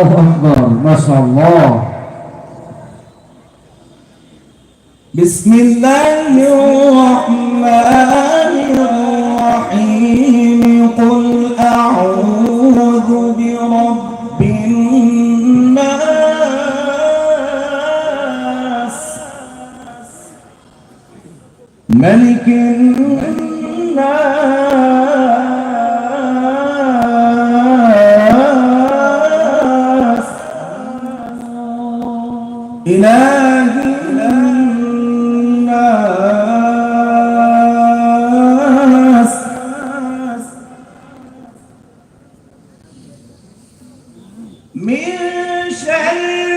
الله أكبر ما شاء الله بسم الله الرحمن الرحيم قل أعوذ برب الناس ملك الناس إله الناس من شر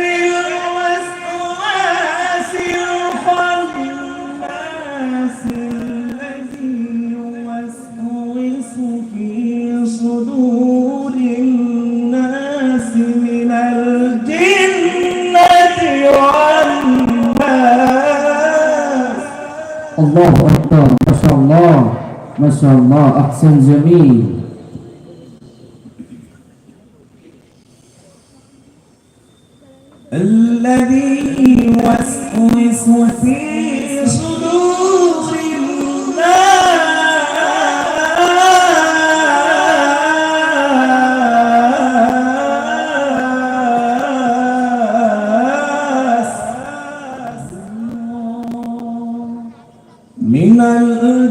الله أكبر ما شاء الله ما شاء الله أحسن جميل الذي يوسوس في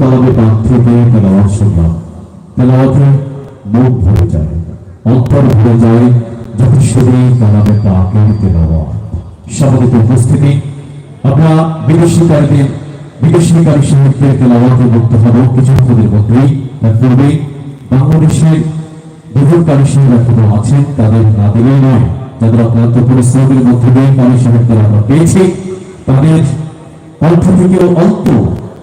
কালামে পাক থেকে তেলাওয়াত শুনলাম তেলাওয়াতে মুখ ভরে যায় অন্তর ভরে যায় যখন শুনি কালামে পাকের তেলাওয়াত সম্মানিত উপস্থিতি আমরা বিদেশিকারীদের বিদেশিকারী সাহিত্যের তেলাওয়াতে মুক্ত হব কিছুক্ষণের মধ্যেই তার পূর্বে বাংলাদেশের দুজন কারী সাহেব আছেন তাদের না দিলেই নয় যাদের অক্লান্ত পরিশ্রমের মধ্যে দিয়ে কারী সাহেবদের আমরা পেয়েছি তাদের অর্থ থেকে অল্প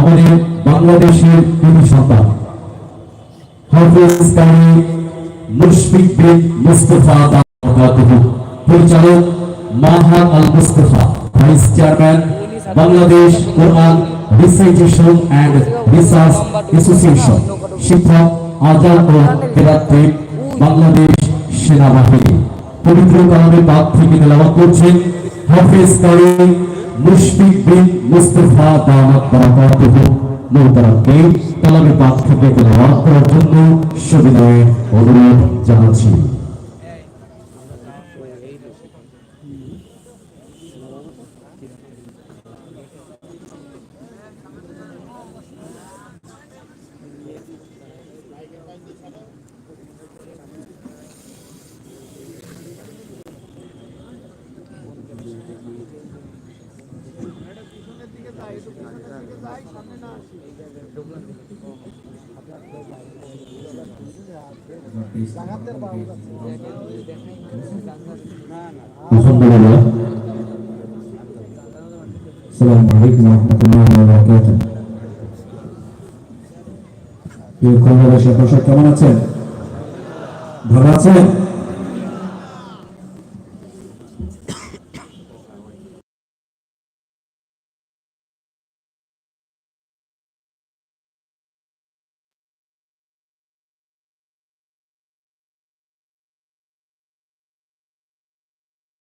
আমাদের বাংলাদেশের কৃতি সন্তান মুশফিক বিন মুস্তফা পরিচালক Maha Al Mustafa vice chairman Bangladesh Quran recitation and research association শিক্ষক আজাদ ও কেরাত্রিক বাংলাদেশ সেনাবাহিনী পবিত্র কালামে পাক থেকে তেলাবাদ করছেন হাফিজ মুশফিক বিন মুস্তফা দামাত বারাকাতুহু মোহতারামকে তালাবে পাঠ থেকে তেলাওয়াত করার জন্য সুবিনয়ে অনুরোধ জানাচ্ছি Alhamdulillah. Assalamualaikum warahmatullahi wabarakatuh. প্রিয় কর্মবাসী আপনার কেমন আছেন ভালো আছেন